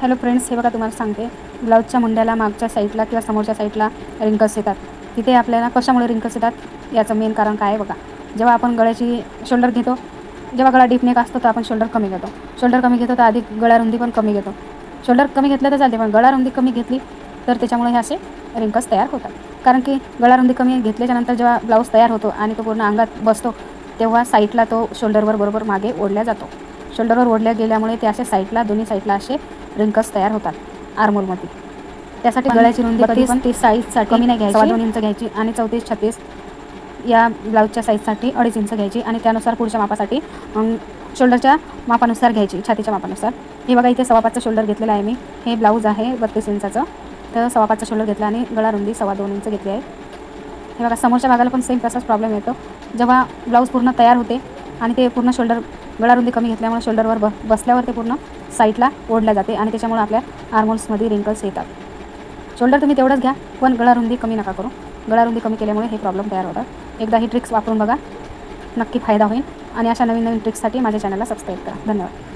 Hello friends हे बघा तुम्हाला सांगते. ब्लाऊजच्या मुंड्याला मागच्या साईडला किंवा समोरच्या साईडला रिंकल्स येतात. तिथे आपल्याला कशामुळे रिंकल्स येतात? याचं मेन कारण काय आहे बघा. जेव्हा आपण गळ्याची शोल्डर घेतो जेव्हा गळा डीप नेक असतो तर आपण शोल्डर कमी घेतो. शोल्डर कमी घेतो तर आधी गळा रुंदी पण कमी घेतो. शोल्डर कमी घेतलं तर चालते पण गळा रुंदी कमी घेतली तर त्याच्यामुळे हे असे रिंकल्स तयार होतात. कारण की गळा रुंदी कमी घेतल्याच्यानंतर जेव्हा ब्लाऊज तयार होतो आणि तो पूर्ण अंगात बसतो तेव्हा साईडला तो शोल्डरवर बरोबर मागे ओढल्या जातो. शोल्डरवर ओढल्या गेल्यामुळे ते असे साईडला दोन्ही साईडला असे रिंकल्स तयार होतात आर्मोलमध्ये त्यासाठी गळ्याची रुंदी कधी पण तीस साईजसाठी कमी नाही घ्यायची. दोन इंच घ्यायची आणि चौतीस छत्तीस या ब्लाऊजच्या साईजसाठी अडीच इंच घ्यायची आणि त्यानुसार पुढच्या मापासाठी शोल्डरच्या मापानुसार घ्यायची छातीच्या मापानुसार. हे बघा इथे सव्वा पाचचं शोल्डर घेतलेलं आहे मी. हे ब्लाऊज आहे बत्तीस इंचाचं. तर सव्वा पाचचं शोल्डर घेतलं आणि गळा रुंदी सव्वा दोन इंच घेतली आहे. हे बघा समोरच्या भागाला पण सेम तसाच प्रॉब्लेम येतो. जेव्हा ब्लाऊज पूर्ण तयार होते आणि ते पूर्ण शोल्डर गळारुंदी कमी घेतल्यामुळे शोल्डरवर ब बसल्यावर ते पूर्ण साईडला ओढल्या जाते आणि त्याच्यामुळे आपल्या आर्मोल्समध्ये रिंकल्स येतात. शोल्डर तुम्ही तेवढंच घ्या पण गळारुंदी कमी नका करू. गळारुंदी कमी केल्यामुळे हे प्रॉब्लेम तयार होतात. एकदा ही ट्रिक्स वापरून बघा नक्की फायदा होईल. आणि अशा नवीन नवीन ट्रिक्ससाठी माझ्या चॅनलला सबस्क्राईब करा. धन्यवाद.